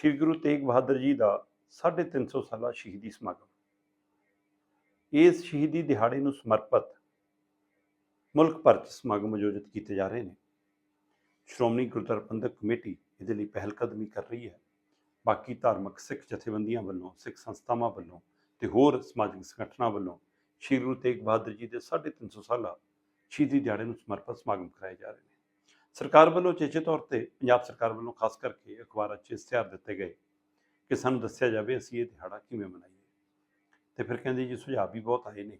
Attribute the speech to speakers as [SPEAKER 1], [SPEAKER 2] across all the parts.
[SPEAKER 1] ਸ੍ਰੀ ਗੁਰੂ ਤੇਗ ਬਹਾਦਰ ਜੀ ਦਾ 350 ਸਾਲਾ ਸ਼ਹੀਦੀ ਸਮਾਗਮ। ਇਸ ਸ਼ਹੀਦੀ ਦਿਹਾੜੇ ਨੂੰ ਸਮਰਪਿਤ ਮੁਲਕ ਭਰ 'ਚ ਸਮਾਗਮ ਆਯੋਜਿਤ ਕੀਤੇ ਜਾ ਰਹੇ ਨੇ। ਸ਼੍ਰੋਮਣੀ ਗੁਰਦੁਆਰਾ ਪ੍ਰਬੰਧਕ ਕਮੇਟੀ ਇਹਦੇ ਲਈ ਪਹਿਲ ਕਦਮੀ ਕਰ ਰਹੀ ਹੈ। ਬਾਕੀ ਧਾਰਮਿਕ ਸਿੱਖ ਜਥੇਬੰਦੀਆਂ ਵੱਲੋਂ, ਸਿੱਖ ਸੰਸਥਾਵਾਂ ਵੱਲੋਂ ਤੇ ਹੋਰ ਸਮਾਜਿਕ ਸੰਗਠਨਾਂ ਵੱਲੋਂ ਸ੍ਰੀ ਗੁਰੂ ਤੇਗ ਬਹਾਦਰ ਜੀ ਦੇ 350 ਸਾਲਾ ਸ਼ਹੀਦੀ ਦਿਹਾੜੇ ਨੂੰ ਸਮਰਪਿਤ ਸਮਾਗਮ ਕਰਾਏ ਜਾ ਰਹੇ ਨੇ। ਸਰਕਾਰ ਵੱਲੋਂ ਚੇਚੇ ਤੌਰ ਤੇ ਪੰਜਾਬ ਸਰਕਾਰ ਵੱਲੋਂ ਖਾਸ ਕਰਕੇ ਅਖਬਾਰਾਂ 'ਚ ਇਸ਼ਤਿਹਾਰ ਦਿੱਤੇ ਗਏ ਕਿ ਸਾਨੂੰ ਦੱਸਿਆ ਜਾਵੇ ਅਸੀਂ ਇਹ ਦਿਹਾੜਾ ਕਿਵੇਂ ਮਨਾਈਏ। ਤੇ ਫਿਰ ਕਹਿੰਦੇ ਜੀ ਸੁਝਾਅ ਵੀ ਬਹੁਤ ਆਏ ਨੇ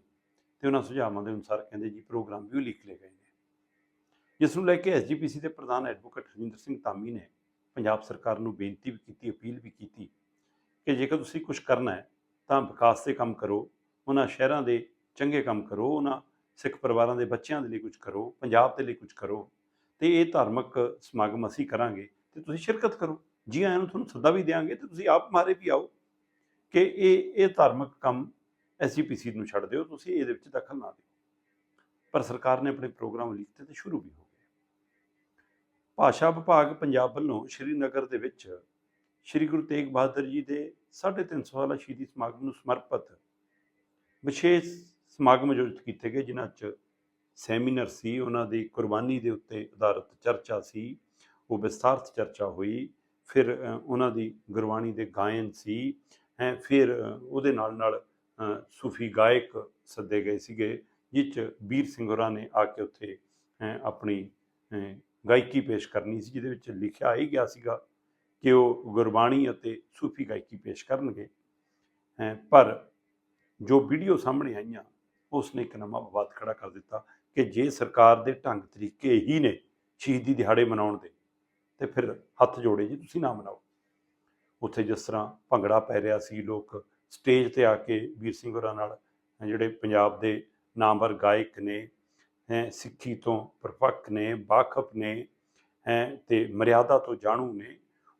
[SPEAKER 1] ਤੇ ਉਹਨਾਂ ਸੁਝਾਵਾਂ ਦੇ ਅਨੁਸਾਰ ਕਹਿੰਦੇ ਜੀ ਪ੍ਰੋਗਰਾਮ ਵੀ ਲਿਖ ਲਏ ਗਏ ਨੇ। ਜਿਸ ਨੂੰ ਲੈ ਕੇ ਐਸਜੀਪੀਸੀ ਦੇ ਪ੍ਰਧਾਨ ਐਡਵੋਕੇਟ ਹਰਜਿੰਦਰ ਸਿੰਘ ਧਾਮੀ ਨੇ ਪੰਜਾਬ ਸਰਕਾਰ ਨੂੰ ਬੇਨਤੀ ਵੀ ਕੀਤੀ, ਅਪੀਲ ਵੀ ਕੀਤੀ ਕਿ ਜੇਕਰ ਤੁਸੀਂ ਕੁਝ ਕਰਨਾ ਹੈ ਤਾਂ ਵਿਕਾਸ ਦੇ ਕੰਮ ਕਰੋ, ਉਹਨਾਂ ਸ਼ਹਿਰਾਂ ਦੇ ਚੰਗੇ ਕੰਮ ਕਰੋ, ਉਹਨਾਂ ਸਿੱਖ ਪਰਿਵਾਰਾਂ ਦੇ ਬੱਚਿਆਂ ਦੇ ਲਈ ਕੁਝ ਕਰੋ, ਪੰਜਾਬ ਦੇ ਲਈ ਕੁਝ ਕਰੋ। ਤੇ ਇਹ ਧਾਰਮਿਕ ਸਮਾਗਮ ਅਸੀਂ ਕਰਾਂਗੇ ਤੇ ਤੁਸੀਂ ਸ਼ਿਰਕਤ ਕਰੋ। ਜੀ ਆਇਆਂ ਨੂੰ ਤੁਹਾਨੂੰ ਸੱਦਾ ਵੀ ਦੇਵਾਂਗੇ ਤੇ ਤੁਸੀਂ ਆਪ ਮਾਰੇ ਵੀ ਆਓ ਕਿ ਇਹ ਇਹ ਧਾਰਮਿਕ ਕੰਮ ਐਸਜੀਪੀਸੀ ਨੂੰ ਛੱਡ ਦਿਓ, ਤੁਸੀਂ ਇਹਦੇ ਵਿੱਚ ਦਖਲ ਨਾ ਦਿਓ। ਪਰ ਸਰਕਾਰ ਨੇ ਆਪਣੇ ਪ੍ਰੋਗਰਾਮ ਲਿਖਤੇ ਤੇ ਸ਼ੁਰੂ ਵੀ ਹੋ ਗਏ। ਭਾਸ਼ਾ ਵਿਭਾਗ ਪੰਜਾਬ ਵੱਲੋਂ ਸ਼੍ਰੀਨਗਰ ਦੇ ਵਿੱਚ ਸ਼੍ਰੀ ਗੁਰੂ ਤੇਗ ਬਹਾਦਰ ਜੀ ਦੇ 350 ਸਾਲਾ ਸ਼ਹੀਦੀ ਸਮਾਗਮ ਨੂੰ ਸਮਰਪਿਤ ਵਿਸ਼ੇਸ਼ ਸਮਾਗਮ ਆਯੋਜਿਤ ਕੀਤੇ ਗਏ, ਜਿਨ੍ਹਾਂ 'ਚ ਸੈਮੀਨਾਰ ਸੀ ਉਹਨਾਂ ਦੀ ਕੁਰਬਾਨੀ ਦੇ ਉੱਤੇ ਆਧਾਰਿਤ ਚਰਚਾ ਸੀ ਉਹ ਵਿਸਥਾਰਤ ਚਰਚਾ ਹੋਈ ਫਿਰ ਉਹਨਾਂ ਦੀ ਗੁਰਬਾਣੀ ਦੇ ਗਾਇਨ ਸੀ ਹੈ ਫਿਰ ਉਹਦੇ ਨਾਲ ਨਾਲ ਸੂਫੀ ਗਾਇਕ ਸੱਦੇ ਗਏ ਸੀਗੇ ਜਿਸ 'ਚ ਵੀਰ ਸਿੰਘ ਹੋਰਾਂ ਨੇ ਆ ਕੇ ਉੱਥੇ ਆਪਣੀ ਗਾਇਕੀ ਪੇਸ਼ ਕਰਨੀ ਸੀ ਜਿਹਦੇ ਵਿੱਚ ਲਿਖਿਆ ਹੀ ਗਿਆ ਸੀਗਾ ਕਿ ਉਹ ਗੁਰਬਾਣੀ ਅਤੇ ਸੂਫੀ ਗਾਇਕੀ ਪੇਸ਼ ਕਰਨਗੇ ਅ, ਪਰ ਜੋ ਵੀਡੀਓ ਸਾਹਮਣੇ ਆਈਆਂ ਉਸ ਨੇ ਇੱਕ ਨਵਾਂ ਵਿਵਾਦ ਖੜਾ ਕਰ ਦਿੱਤਾ। ਕਿ ਜੇ ਸਰਕਾਰ ਦੇ ਢੰਗ ਤਰੀਕੇ ਹੀ ਨੇ ਸ਼ਹੀਦੀ ਦਿਹਾੜੇ ਮਨਾਉਣ ਦੇ, ਤੇ ਫਿਰ ਹੱਥ ਜੋੜੇ ਜੀ, ਤੁਸੀਂ ਨਾ ਮਨਾਓ। ਉੱਥੇ ਜਿਸ ਤਰ੍ਹਾਂ ਭੰਗੜਾ ਪੈ ਰਿਹਾ ਸੀ, ਲੋਕ ਸਟੇਜ ਤੇ ਆ ਕੇ ਵੀਰ ਸਿੰਘ ਹੋਰਾਂ ਨਾਲ ਜਿਹੜੇ ਪੰਜਾਬ ਦੇ ਨਾਮਵਰ ਗਾਇਕ ਨੇ, ਹੈ, ਸਿੱਖੀ ਤੋਂ ਪਰਪੱਕ ਨੇ ਬਾਖਫ ਨੇ, ਹੈ, ਤੇ ਮਰਿਆਦਾ ਤੋਂ ਜਾਣੂ ਨੇ,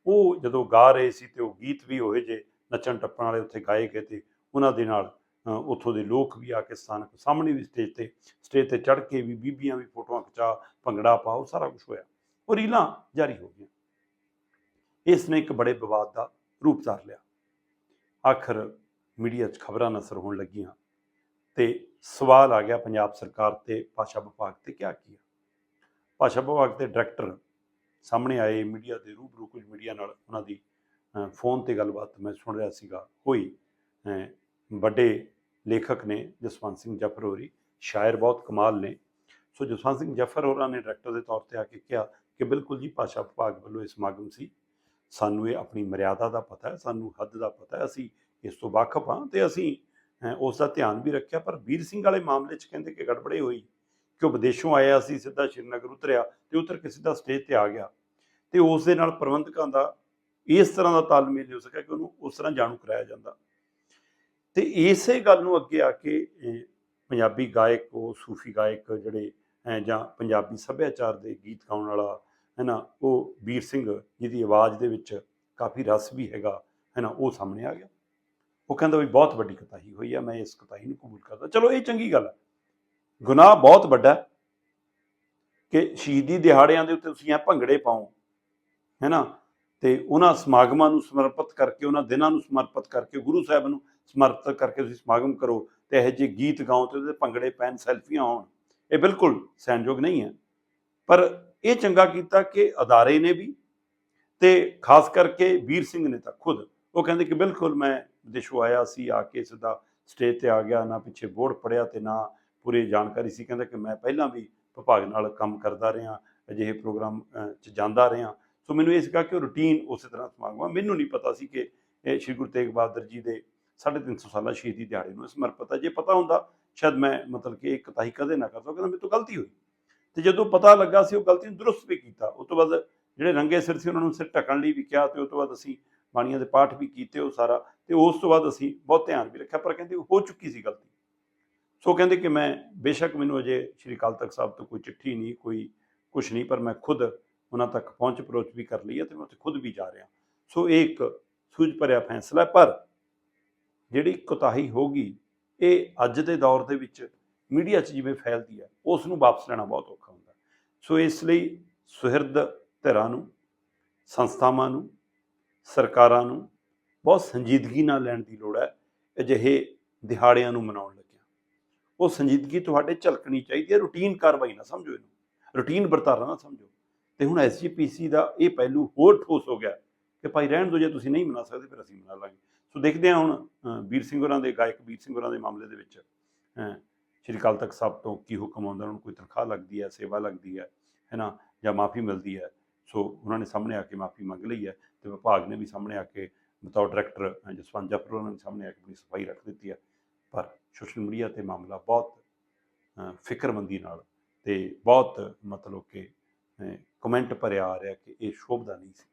[SPEAKER 1] ਉਹ ਜਦੋਂ ਗਾ ਰਹੇ ਸੀ ਤੇ ਉਹ ਗੀਤ ਵੀ ਹੋਏ ਜੇ ਨੱਚਣ ਟੱਪਣ ਵਾਲੇ ਉੱਥੇ ਗਾਏ ਗਏ ਤੇ ਉਹਨਾਂ ਦੇ ਨਾਲ ਉੱਥੋਂ ਦੇ ਲੋਕ ਵੀ ਆ ਕੇ ਸਥਾਨਕ ਸਾਹਮਣੇ ਵੀ ਸਟੇਜ ਤੇ ਸਟੇਜ ਤੇ ਚੜ੍ਹ ਕੇ ਵੀ ਬੀਬੀਆਂ ਵੀ ਫੋਟੋਆਂ ਖਿਚਾ, ਭੰਗੜਾ ਪਾਓ ਸਾਰਾ ਕੁਝ ਹੋਇਆ। ਉਹ ਰੀਲਾਂ ਜਾਰੀ ਹੋ ਗਈਆਂ। ਇਸ ਨੇ ਇੱਕ ਬੜੇ ਵਿਵਾਦ ਦਾ ਰੂਪ ਧਾਰ ਲਿਆ। ਆਖਰ ਮੀਡੀਆ 'ਚ ਖਬਰਾਂ ਨਸਰ ਹੋਣ ਲੱਗੀਆਂ ਤੇ ਸਵਾਲ ਆ ਗਿਆ ਪੰਜਾਬ ਸਰਕਾਰ ਤੇ, ਭਾਸ਼ਾ ਵਿਭਾਗ ਤੇ ਕੀ ਕੀਤਾ ਭਾਸ਼ਾ ਵਿਭਾਗ ਦੇ ਡਾਇਰੈਕਟਰ ਸਾਹਮਣੇ ਆਏ, ਮੀਡੀਆ ਦੇ ਰੂਬਰੂ ਕੁਝ ਮੀਡੀਆ ਨਾਲ ਉਹਨਾਂ ਦੀ ਫੋਨ ਤੇ ਗੱਲਬਾਤ ਮੈਂ ਸੁਣ ਰਿਹਾ ਸੀਗਾ। ਹੋਈ ਵੱਡੇ ਲੇਖਕ ਨੇ ਜਸਵੰਤ ਸਿੰਘ ਜਫਰ ਹੋਰੀ, ਸ਼ਾਇਰ ਬਹੁਤ ਕਮਾਲ ਨੇ। ਸੋ ਜਸਵੰਤ ਸਿੰਘ ਜਫਰ ਹੋਰਾਂ ਨੇ ਡਾਇਰੈਕਟਰ ਦੇ ਤੌਰ ਤੇ ਆ ਕੇ ਕਿਹਾ ਕਿ ਬਿਲਕੁਲ ਜੀ ਭਾਸ਼ਾ ਵਿਭਾਗ ਵੱਲੋਂ ਇਹ ਸਮਾਗਮ ਸੀ। ਸਾਨੂੰ ਇਹ ਆਪਣੀ ਮਰਿਆਦਾ ਦਾ ਪਤਾ ਹੈ, ਸਾਨੂੰ ਹੱਦ ਦਾ ਪਤਾ ਹੈ, ਅਸੀਂ ਇਸ ਤੋਂ ਵਾਕਫ ਹਾਂ ਤੇ ਅਸੀਂ ਉਸ ਦਾ ਧਿਆਨ ਵੀ ਰੱਖਿਆ। ਪਰ ਵੀਰ ਸਿੰਘ ਵਾਲੇ ਮਾਮਲੇ 'ਚ ਕਹਿੰਦੇ ਕਿ ਗੜਬੜੇ ਹੋਈ, ਕਿ ਉਹ ਵਿਦੇਸ਼ੋਂ ਆਇਆ ਸੀ ਸਿੱਧਾ ਸ਼੍ਰੀਨਗਰ ਉਤਰਿਆ ਤੇ ਉਤਰ ਕੇ ਸਿੱਧਾ ਸਟੇਜ ਤੇ ਆ ਗਿਆ। ਤੇ ਉਸ ਦੇ ਨਾਲ ਪ੍ਰਬੰਧਕਾਂ ਦਾ ਇਸ ਤਰ੍ਹਾਂ ਦਾ ਤਾਲਮੇਲ ਨਹੀਂ ਹੋ ਸਕਿਆ ਕਿ ਉਹਨੂੰ ਉਸ ਤਰ੍ਹਾਂ ਜਾਣੂ ਕਰਾਇਆ ਜਾਂਦਾ। ਤੇ ਇਸੇ ਗੱਲ ਨੂੰ ਅੱਗੇ ਆ ਕੇ ਪੰਜਾਬੀ ਗਾਇਕ, ਉਹ ਸੂਫੀ ਗਾਇਕ ਜਿਹੜੇ ਜਾਂ ਪੰਜਾਬੀ ਸੱਭਿਆਚਾਰ ਦੇ ਗੀਤ ਗਾਉਣ ਵਾਲਾ ਹੈ ਨਾ ਉਹ ਵੀਰ ਸਿੰਘ ਜਿਹਦੀ ਆਵਾਜ਼ ਦੇ ਵਿੱਚ ਕਾਫੀ ਰਸ ਵੀ ਹੈਗਾ ਹੈ ਨਾ ਉਹ ਸਾਹਮਣੇ ਆ ਗਿਆ। ਉਹ ਕਹਿੰਦਾ ਵੀ ਬਹੁਤ ਵੱਡੀ ਕਤਾਹੀ ਹੋਈ ਆ, ਮੈਂ ਇਸ ਕਤਾਹੀ ਨੂੰ ਕਬੂਲ ਕਰਦਾ। ਚਲੋ, ਇਹ ਚੰਗੀ ਗੱਲ ਹੈ ਗੁਨਾਹ ਬਹੁਤ ਵੱਡਾ ਕਿ ਸ਼ਹੀਦੀ ਦਿਹਾੜਿਆਂ ਦੇ ਉੱਤੇ ਤੁਸੀਂ ਇਹ ਭੰਗੜੇ ਪਾਓ ਹੈ ਨਾ ਤੇ ਉਹਨਾਂ ਸਮਾਗਮਾਂ ਨੂੰ ਸਮਰਪਿਤ ਕਰਕੇ, ਉਹਨਾਂ ਦਿਨਾਂ ਨੂੰ ਸਮਰਪਿਤ ਕਰਕੇ, ਗੁਰੂ ਸਾਹਿਬ ਨੂੰ ਸਮਰਪਿਤ ਕਰਕੇ ਤੁਸੀਂ ਸਮਾਗਮ ਕਰੋ ਤੇ ਇਹੋ ਜਿਹੇ ਗੀਤ ਗਾਓ ਤੇ ਉਹਦੇ ਭੰਗੜੇ ਪੈਣ, ਸੈਲਫੀਆਂ ਆਉਣ ਇਹ ਬਿਲਕੁਲ ਸਹਿਣਯੋਗ ਨਹੀਂ ਹੈ। ਪਰ ਇਹ ਚੰਗਾ ਕੀਤਾ ਕਿ ਅਦਾਰੇ ਨੇ ਵੀ ਤੇ ਖਾਸ ਕਰਕੇ ਵੀਰ ਸਿੰਘ ਨੇ ਤਾਂ ਖੁਦ, ਉਹ ਕਹਿੰਦੇ ਕਿ ਬਿਲਕੁਲ ਮੈਂ ਵਿਦੇਸ਼ੋਂ ਆਇਆ ਸੀ, ਆ ਕੇ ਸਿੱਧਾ ਸਟੇਜ ਤੇ ਆ ਗਿਆ, ਨਾ ਪਿੱਛੇ ਬੋਰਡ ਪੜਿਆ ਤੇ ਨਾ ਪੂਰੀ ਜਾਣਕਾਰੀ ਸੀ। ਕਹਿੰਦਾ ਕਿ ਮੈਂ ਪਹਿਲਾਂ ਵੀ ਵਿਭਾਗ ਨਾਲ ਕੰਮ ਕਰਦਾ ਰਿਹਾ, ਅਜਿਹੇ ਪ੍ਰੋਗਰਾਮ 'ਚ ਜਾਂਦਾ ਰਿਹਾ ਸੋ ਮੈਨੂੰ ਇਹ ਸੀਗਾ ਕਿ ਰੂਟੀਨ ਉਸੇ ਤਰ੍ਹਾਂ ਸਮਾਗਮ ਮੈਨੂੰ ਨਹੀਂ ਪਤਾ ਸੀ ਕਿ ਇਹ ਸ਼੍ਰੀ ਗੁਰੂ ਤੇਗ ਬਹਾਦਰ ਜੀ ਦੇ 350 ਸਾਲਾ ਸ਼ਹੀਦੀ ਦਿਹਾੜੇ ਨੂੰ ਸਮਰਪਿਤ ਹੈ ਜੇ ਪਤਾ ਹੁੰਦਾ, ਸ਼ਾਇਦ ਮੈਂ ਮਤਲਬ ਕਿ ਇੱਕ ਤਾਹੀ ਕਦੇ ਨਾ ਕਰਦਾ ਕਹਿੰਦਾ ਮੇਰੇ ਤੋਂ ਗਲਤੀ ਹੋਈ। ਤੇ ਜਦੋਂ ਪਤਾ ਲੱਗਾ ਸੀ ਉਹ ਗਲਤੀ ਨੂੰ ਦਰੁਸਤ ਵੀ ਕੀਤਾ। ਉਸ ਤੋਂ ਬਾਅਦ ਜਿਹੜੇ ਰੰਗੇ ਸਿਰ ਸੀ, ਉਹਨਾਂ ਨੂੰ ਸਿਰ ਢੱਕਣ ਲਈ ਵੀ ਕਿਹਾ ਤੇ ਉਸ ਤੋਂ ਬਾਅਦ ਅਸੀਂ ਬਾਣੀਆਂ ਦੇ ਪਾਠ ਵੀ ਕੀਤੇ ਉਹ ਸਾਰਾ। ਤੇ ਉਸ ਤੋਂ ਬਾਅਦ ਅਸੀਂ ਬਹੁਤ ਧਿਆਨ ਵੀ ਰੱਖਿਆ, ਪਰ ਕਹਿੰਦੇ ਹੋ ਚੁੱਕੀ ਸੀ ਗਲਤੀ। ਸੋ ਕਹਿੰਦੇ ਕਿ ਮੈਂ ਬੇਸ਼ੱਕ ਮੈਨੂੰ ਅਜੇ ਸ਼੍ਰੀ ਅਕਾਲ ਤਖਤ ਸਾਹਿਬ ਤੋਂ ਕੋਈ ਚਿੱਠੀ ਨਹੀਂ, ਕੋਈ ਕੁਝ ਨਹੀਂ, ਪਰ ਮੈਂ ਖੁਦ ਉਹਨਾਂ ਤੱਕ ਪਹੁੰਚ ਅਪਰੋਚ ਵੀ ਕਰ ਲਈ ਹੈ ਤੇ ਮੈਂ ਉੱਥੇ ਖੁਦ ਵੀ ਜਾ ਰਿਹਾ। ਸੋ ਇਹ ਇੱਕ ਸੂਝ ਭਰਿਆ ਫੈਸਲਾ ਹੈ, ਪਰ ਜਿਹੜੀ ਕੋਤਾਹੀ ਹੋਗੀ ਇਹ ਅੱਜ ਦੇ ਦੌਰ ਦੇ ਵਿੱਚ ਮੀਡੀਆ 'ਚ ਜਿਵੇਂ ਫੈਲਦੀ ਹੈ, ਉਸ ਨੂੰ ਵਾਪਸ ਲੈਣਾ ਬਹੁਤ ਔਖਾ ਹੁੰਦਾ ਸੋ ਇਸ ਲਈ ਸੁਹਿਰਦ ਧਿਰਾਂ ਨੂੰ, ਸੰਸਥਾਵਾਂ ਨੂੰ, ਸਰਕਾਰਾਂ ਨੂੰ ਬਹੁਤ ਸੰਜੀਦਗੀ ਨਾਲ ਲੈਣ ਦੀ ਲੋੜ ਹੈ, ਅਜਿਹੇ ਦਿਹਾੜਿਆਂ ਨੂੰ ਮਨਾਉਣ ਲੱਗਿਆ। ਉਹ ਸੰਜੀਦਗੀ ਤੁਹਾਡੇ ਝਲਕਣੀ ਚਾਹੀਦੀ ਹੈ, ਰੂਟੀਨ ਕਾਰਵਾਈ ਨਾ ਸਮਝੋ ਇਹਨੂੰ। ਰੂਟੀਨ ਵਰਤਾਰਾ ਨਾ ਸਮਝੋ। ਤੇ ਹੁਣ ਐਸਜੀਪੀਸੀ ਦਾ ਇਹ ਪਹਿਲੂ ਹੋਰ ਠੋਸ ਹੋ ਗਿਆ ਕਿ ਭਾਈ ਰਹਿਣ ਦਿਓ, ਜੇ ਤੁਸੀਂ ਨਹੀਂ ਮਨਾ ਸਕਦੇ, ਫਿਰ ਅਸੀਂ ਮਨਾ ਲਾਂਗੇ। ਸੋ ਦੇਖਦੇ ਹਾਂ ਹੁਣ ਵੀਰ ਸਿੰਘ ਹੋਰਾਂ ਦੇ ਗਾਇਕ, ਵੀਰ ਸਿੰਘ ਹੋਰਾਂ ਦੇ ਮਾਮਲੇ ਦੇ ਵਿੱਚ ਸ਼੍ਰੀ ਅਕਾਲ ਤਖਤ ਸਾਹਿਬ ਤੋਂ ਕੀ ਹੁਕਮ ਆਉਂਦਾ, ਉਹਨਾਂ ਨੂੰ ਕੋਈ ਤਨਖਾਹ ਲੱਗਦੀ ਹੈ, ਸੇਵਾ ਲੱਗਦੀ ਹੈ ਹੈ ਨਾ, ਜਾਂ ਮਾਫੀ ਮਿਲਦੀ ਹੈ। ਸੋ ਉਹਨਾਂ ਨੇ ਸਾਹਮਣੇ ਆ ਕੇ ਮਾਫੀ ਮੰਗ ਲਈ ਹੈ ਤੇ ਵਿਭਾਗ ਨੇ ਵੀ ਸਾਹਮਣੇ ਆ ਕੇ ਬਤੌਰ ਡਾਇਰੈਕਟਰ ਜਸਵੰਤ ਜਫਰ ਉਹਨਾਂ ਨੇ ਸਾਹਮਣੇ ਆ ਕੇ ਆਪਣੀ ਸਫ਼ਾਈ ਰੱਖ ਦਿੱਤੀ ਹੈ। ਪਰ ਸੋਸ਼ਲ ਮੀਡੀਆ ਤੇ ਮਾਮਲਾ ਬਹੁਤ ਫਿਕਰਮੰਦੀ ਨਾਲ ਤੇ ਬਹੁਤ ਮਤਲਬ ਕਿ ਕਮੈਂਟ ਭਰਿਆ ਆ ਰਿਹਾ ਕਿ ਇਹ ਸ਼ੋਭਦਾ ਨਹੀਂ ਸੀ।